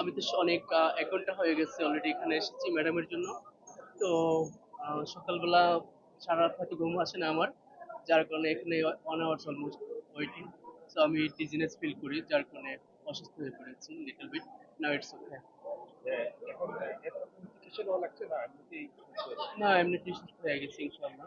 আমি তো অনেক এক ঘণ্টা হয়ে গেছে অলরেডি এখানে এসেছি ম্যাডামের জন্য। তো সকালবেলা সারা রাত হয়তো ঘুম আসে না আমার যার কারণে এখানে ওয়ান আওয়ার্স অলমোস্ট ওয়েটিং তো আমি ডিজিনেস ফিল করি যার কারণে অসুস্থ হয়ে পড়েছি little bit now it's okay না? এমনি সুস্থ হয়ে গেছি ইনশাল্লাহ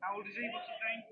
How old is he? What's his name?